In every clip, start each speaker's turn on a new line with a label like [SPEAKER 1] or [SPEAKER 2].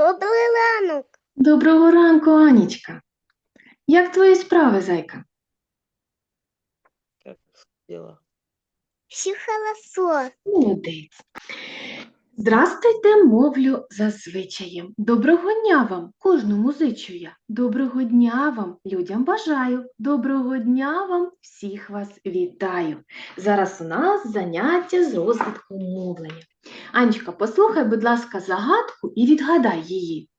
[SPEAKER 1] Добрий ранок.
[SPEAKER 2] Доброго ранку, Анічка. Як твої справи, зайка?
[SPEAKER 3] Как дела?
[SPEAKER 1] Все хорошо.
[SPEAKER 2] Молодець. Здрастуйте, мовлю за звичаєм. Доброго дня вам, кожному зичу я. Доброго дня вам, людям бажаю. Доброго дня вам, всіх вас вітаю. Зараз у нас заняття з розвитку мовлення. Анечка, послухай, будь ласка, загадку і відгадай її.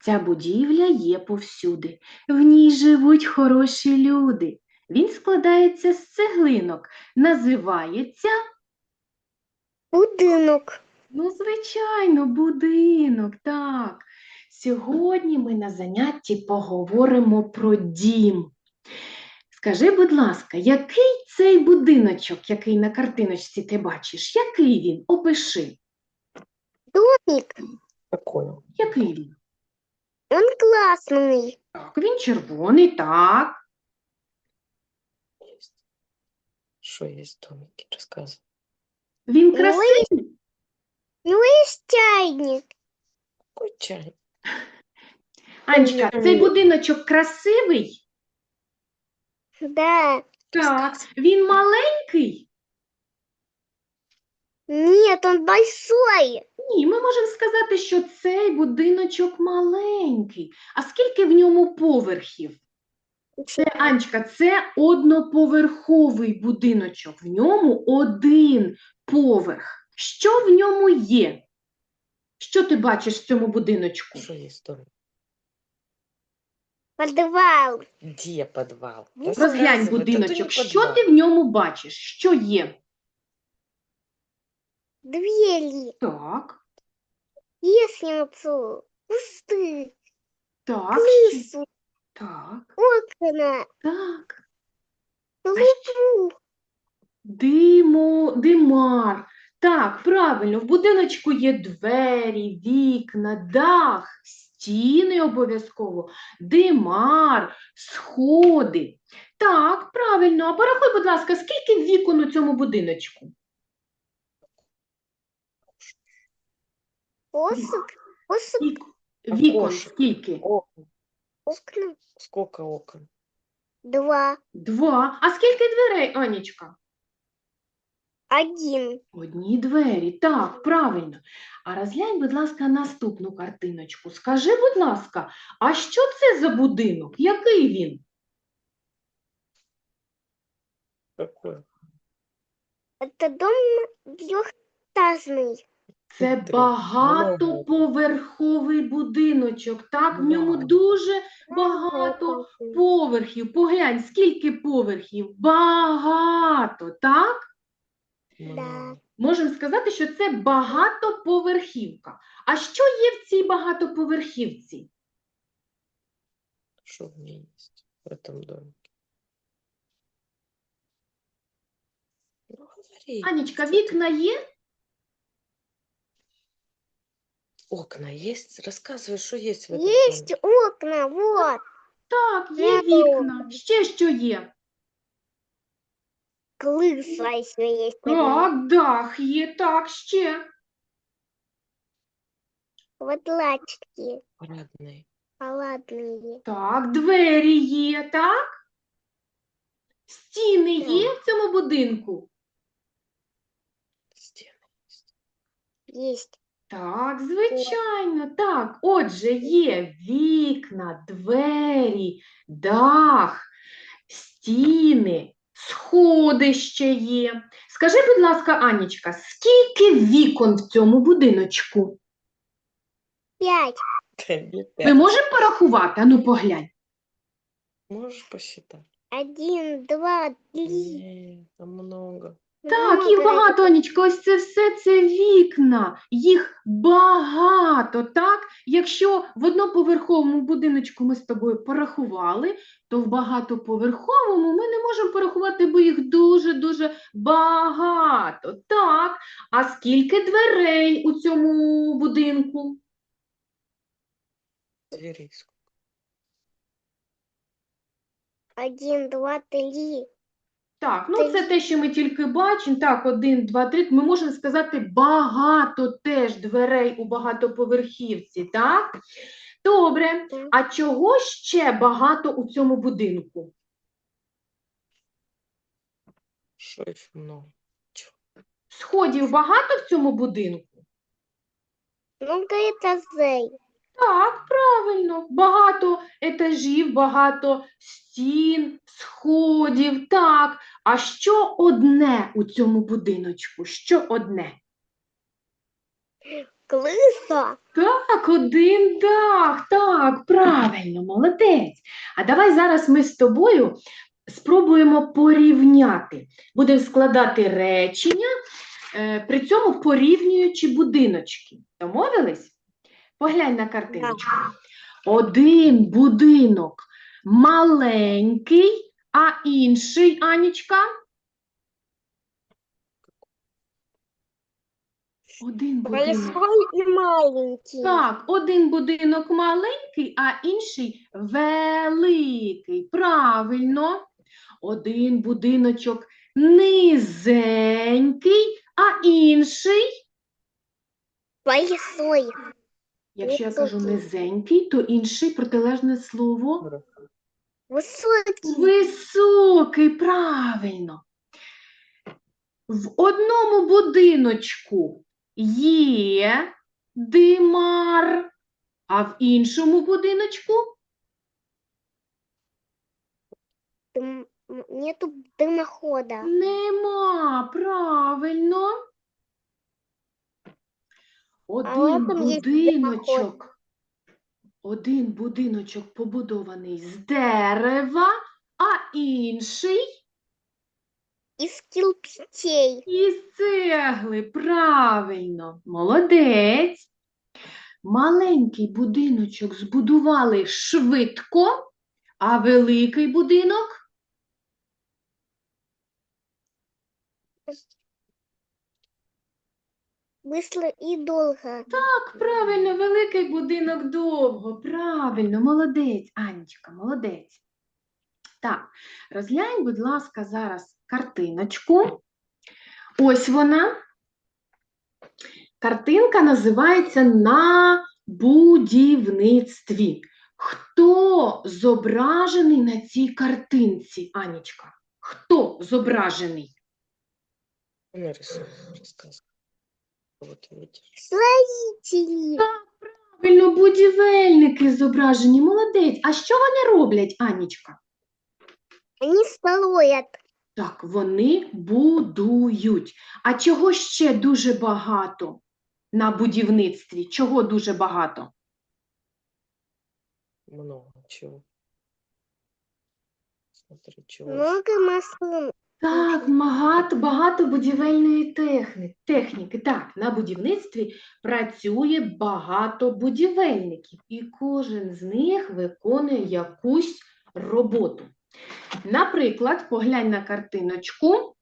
[SPEAKER 2] Ця будівля є повсюди. В ній живуть хороші люди. Він складається з цеглинок. Називається
[SPEAKER 1] Будинок.
[SPEAKER 2] Ну, звичайно, будинок, так. Сьогодні ми на занятті поговоримо про дім. Скажи, будь ласка, який цей будиночок, який на картиночці ти бачиш? Який він? Опиши.
[SPEAKER 1] Домик.
[SPEAKER 3] Какой?
[SPEAKER 2] Який він?
[SPEAKER 1] Он классный.
[SPEAKER 2] Так, він червоний, так.
[SPEAKER 3] Что есть в домике? Рассказывай.
[SPEAKER 2] Він
[SPEAKER 1] Ой.
[SPEAKER 2] красивий.
[SPEAKER 1] Ну есть чайник.
[SPEAKER 3] Какой чай?
[SPEAKER 2] Анечка, цей будиночок красивий?
[SPEAKER 1] Да.
[SPEAKER 2] Так. Він маленький?
[SPEAKER 1] Нет, он большой.
[SPEAKER 2] Ні, ми можемо сказати, що цей будиночок маленький. А скільки в ньому поверхів? Це, Анечка, це одноповерховий будиночок. В ньому один поверх. Що в ньому є? Що ти бачиш в цьому будиночку?
[SPEAKER 3] Что есть в?
[SPEAKER 1] Подвал.
[SPEAKER 3] Где подвал?
[SPEAKER 1] Ну,
[SPEAKER 2] Розглянь будиночок. Що ти в ньому бачиш? Що є?
[SPEAKER 1] Двери.
[SPEAKER 2] Так,
[SPEAKER 1] Лестницу. Кусты.
[SPEAKER 2] так, ще-
[SPEAKER 1] Крысу.
[SPEAKER 2] так,
[SPEAKER 1] Окна.
[SPEAKER 2] так.
[SPEAKER 1] Трубу.
[SPEAKER 2] Димо, димар. Так, правильно, в будиночку є двері, вікна, дах, стіни обов'язково, димар, сходи. Так, правильно. А порахуй, будь ласка, скільки вікон у цьому будиночку?
[SPEAKER 1] Посуд. Посуд.
[SPEAKER 2] Вік- Вікон
[SPEAKER 3] Окошек.
[SPEAKER 2] скільки?
[SPEAKER 3] Окна.
[SPEAKER 1] Окна.
[SPEAKER 3] Сколько окон?
[SPEAKER 1] Два.
[SPEAKER 2] Два. А скільки дверей, Анічка?
[SPEAKER 1] Один.
[SPEAKER 2] Одні двері. Так, правильно. А розглянь, будь ласка, наступну картиночку. Скажи, будь ласка, а що це за будинок? Який він?
[SPEAKER 3] Какой?
[SPEAKER 1] Это дом двухэтажный.
[SPEAKER 2] Це багатоповерховий будиночок. Так, в ньому дуже багато поверхів. Поглянь, скільки поверхів? Багато, так?
[SPEAKER 3] Много.
[SPEAKER 2] Можемо сказати, що це багатоповерхівка. А що є в цій багатоповерхівці?
[SPEAKER 3] Что в ней есть в этом домике? Ну.
[SPEAKER 2] Анічка, вікна є?
[SPEAKER 3] Окна есть? Рассказывай, что есть в этом
[SPEAKER 1] Есть
[SPEAKER 3] домике.
[SPEAKER 1] окна, вот.
[SPEAKER 2] Так, є вікна. Ще що є?
[SPEAKER 1] Крыса еще есть.
[SPEAKER 2] Так, дах є, так, ще.
[SPEAKER 1] Вот лачки.
[SPEAKER 3] Парадные.
[SPEAKER 1] Холодные.
[SPEAKER 2] Так, двері є, так? Стіни є в цьому будинку?
[SPEAKER 3] Стены есть.
[SPEAKER 2] Так, звичайно, так. Отже, є вікна, двері, дах, стіни, сходи ще є. Скажи, будь ласка, Анічка, скільки вікон в цьому будиночку?
[SPEAKER 1] Пять.
[SPEAKER 2] Ми можемо порахувати? Ану, поглянь.
[SPEAKER 3] Можешь посчитать?
[SPEAKER 1] Один, два, три.
[SPEAKER 3] Нет, там много.
[SPEAKER 2] Так, їх
[SPEAKER 1] Много.
[SPEAKER 2] багато, Анічка, ось це все це вікна. Їх багато, так? Якщо в одноповерховому будиночку ми з тобою порахували, то в багатоповерховому ми не можемо порахувати, бо їх дуже-дуже багато. Так, а скільки дверей у цьому будинку?
[SPEAKER 3] Дверей?
[SPEAKER 1] Один, два, три.
[SPEAKER 2] Так, ну
[SPEAKER 1] Це
[SPEAKER 2] те, що ми тільки бачимо. Так, один, два, три. Ми можемо сказати багато теж дверей у багатоповерхівці, так? Добре. А чого ще багато у цьому будинку?
[SPEAKER 3] Их много?
[SPEAKER 2] Сходів багато в цьому будинку?
[SPEAKER 1] Много этажей.
[SPEAKER 2] Так, правильно. Багато етажів, багато стін, сходів. Так. А що одне у цьому будиночку? Що одне?
[SPEAKER 1] Крыса.
[SPEAKER 2] Так, один дах. Так, правильно, молодець. А давай зараз ми з тобою спробуємо порівняти. Будемо складати речення, е, при цьому порівнюючи будиночки. Домовились? Поглянь на картиночку. Один будинок маленький, а інший, Анічка? Один будинок.
[SPEAKER 1] И маленький.
[SPEAKER 2] Так, один будинок маленький, а інший великий. Правильно. Один будиночок низенький, а інший,
[SPEAKER 1] Большой.
[SPEAKER 2] якщо я кажу
[SPEAKER 1] Високий.
[SPEAKER 2] низенький, то інший протилежне слово
[SPEAKER 1] Высокий.
[SPEAKER 2] високий. Правильно. В одному будиночку є димар, а в іншому будиночку
[SPEAKER 1] Дым- м, Нету дымохода.
[SPEAKER 2] Нема, правильно. Один
[SPEAKER 1] там є
[SPEAKER 2] будиночок. Один будиночок побудований з дерева, а інший
[SPEAKER 1] Из кирпичей.
[SPEAKER 2] із цегли. Правильно, молодець. Маленький будиночок збудували швидко, а великий будинок
[SPEAKER 1] Быстро и долго.
[SPEAKER 2] Так, правильно, великий будинок довго. Правильно, молодець, Анечка, молодець. Так, розглянь, будь ласка, зараз картиночку. Ось вона. Картинка називається На будівництві. Хто зображений на цій картинці, Анічка? Хто зображений?
[SPEAKER 3] Вот видишь.
[SPEAKER 1] Строители.
[SPEAKER 2] Правильно, будівельники зображені. Молодець. А що вони роблять, Анічка?
[SPEAKER 1] Они строят.
[SPEAKER 2] Так, вони будують. А чого ще дуже багато на будівництві? Чого дуже багато?
[SPEAKER 3] Много чего. Смотри, чего.
[SPEAKER 1] Много машин.
[SPEAKER 2] Так, багато, багато будівельної техніки. техніки. Так, на будівництві працює багато будівельників, і кожен з них виконує якусь роботу. Наприклад, поглянь на картиночку.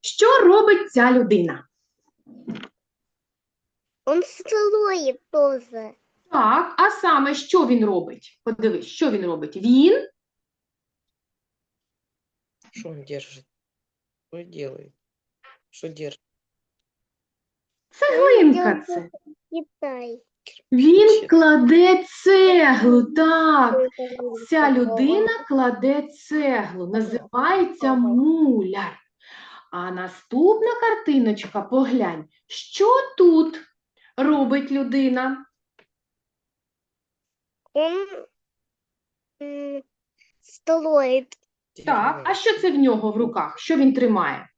[SPEAKER 2] Що робить ця людина?
[SPEAKER 1] Он строит тоже.
[SPEAKER 2] Так, а саме що він робить? Подивись, що він робить? Він
[SPEAKER 3] Что он держит? Что делает? Что держит?
[SPEAKER 2] цеглинка це.
[SPEAKER 1] Китай.
[SPEAKER 2] Він кладе цеглу. Так, ця людина кладе цеглу. Називається муляр. А наступна картиночка, поглянь, що тут робить людина?
[SPEAKER 1] Он м, строит.
[SPEAKER 2] Так, а що це в нього в руках? Що він тримає?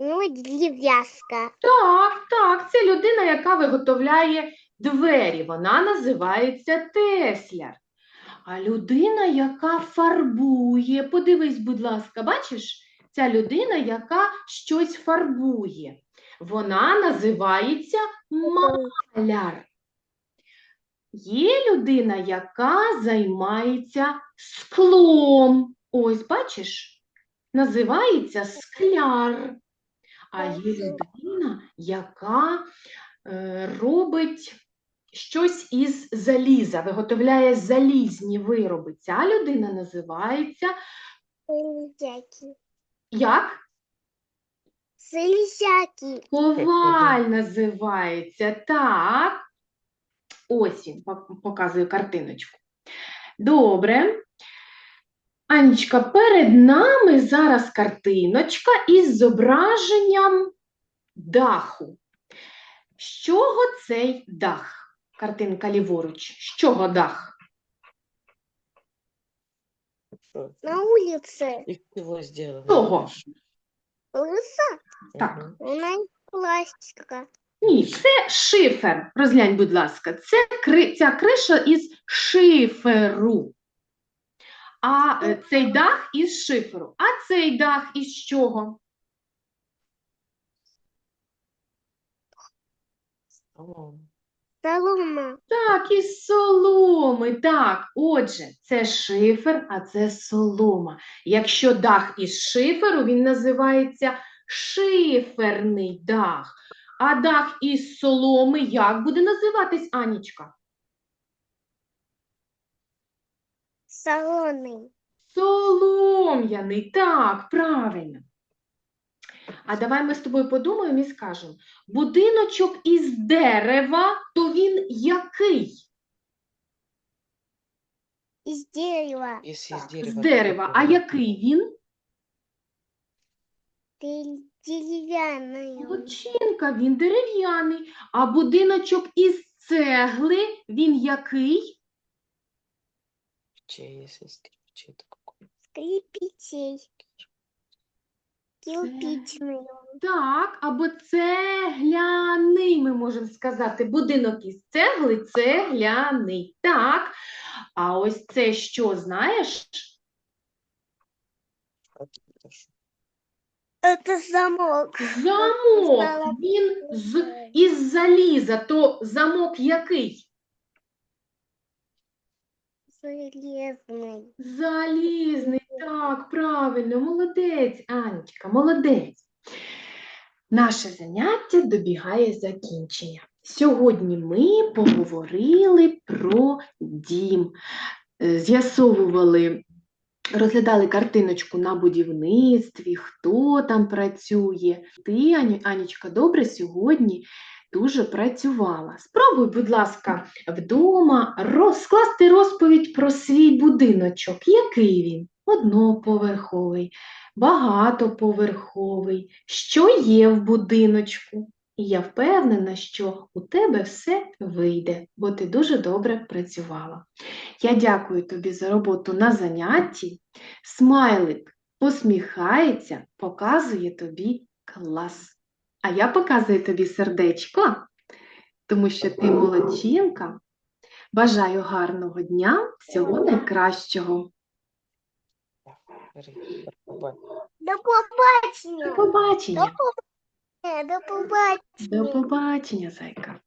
[SPEAKER 1] Ну, деревяшка.
[SPEAKER 2] Так, так, це людина, яка виготовляє двері. Вона називається тесляр. А людина, яка фарбує, подивись, будь ласка, бачиш, ця людина, яка щось фарбує. Вона називається маляр. Є людина, яка займається склом. Ось, бачиш, називається скляр. А є людина, яка е, робить щось із заліза, виготовляє залізні вироби. Ця людина називається
[SPEAKER 1] Селезяки.
[SPEAKER 2] Як?
[SPEAKER 1] Селезяки.
[SPEAKER 2] Коваль називається. Так. Ось він, пок- показую картиночку. Добре. Анічка, перед нами зараз картиночка із зображенням даху. З чого цей дах? Картинка ліворуч. З чого дах?
[SPEAKER 1] На улице.
[SPEAKER 3] Из чего сделано?
[SPEAKER 2] Того.
[SPEAKER 1] Лыса.
[SPEAKER 2] Так.
[SPEAKER 3] Мгм.
[SPEAKER 1] Она пластика.
[SPEAKER 2] Ні, це шифер. Розглянь, будь ласка, це кри... ця криша із шиферу. А е, цей дах із шиферу. А цей дах із чого?
[SPEAKER 1] Солома.
[SPEAKER 2] Так, із соломи. Так, отже, це шифер, а це солома. Якщо дах із шиферу, він називається шиферний дах. А дах із соломи як буде називатись, Анічка?
[SPEAKER 1] Солоный.
[SPEAKER 2] Солом'яний, так, правильно. А давай ми з тобою подумаємо і скажемо: будиночок із дерева, то він який?
[SPEAKER 1] Из дерева.
[SPEAKER 3] Если из
[SPEAKER 2] Так,
[SPEAKER 3] дерева.
[SPEAKER 2] з
[SPEAKER 3] то
[SPEAKER 2] дерева. А який він?
[SPEAKER 1] Дел- Деревянный. он.
[SPEAKER 2] Він дерев'яний. А будиночок із цегли, він який?
[SPEAKER 3] Кирпичей, если из кирпичей, то какой?
[SPEAKER 1] Скрипичей. Кирпичный. он.
[SPEAKER 2] Так, або цегляний, ми можемо сказати. Будинок із цегли цегляний. Так. А ось це що, знаєш?
[SPEAKER 3] А ты хорошо.
[SPEAKER 1] Это замок.
[SPEAKER 2] Замок.
[SPEAKER 1] Знала.
[SPEAKER 2] Він з, із заліза, то замок який?
[SPEAKER 1] Железный.
[SPEAKER 2] Залізний, так, правильно, молодець, Анечка, молодець. Наше заняття добігає закінчення. Сьогодні ми поговорили про дім, е, з'ясовували, розглядали картиночку на будівництві, хто там працює. Ти, Анічка, добре сьогодні дуже працювала. Спробуй, будь ласка, вдома розкласти розповідь про свій будиночок. Який він? Одноповерховий, багатоповерховий. Що є в будиночку? І я впевнена, що у тебе все вийде, бо ти дуже добре працювала. Я дякую тобі за роботу на занятті. Смайлик посміхається, показує тобі клас. А я показую тобі сердечко, тому що ти молодчинка. Бажаю гарного дня, всього найкращого. До побачення.
[SPEAKER 1] До побачення. До побачення.
[SPEAKER 2] До побачення, зайка.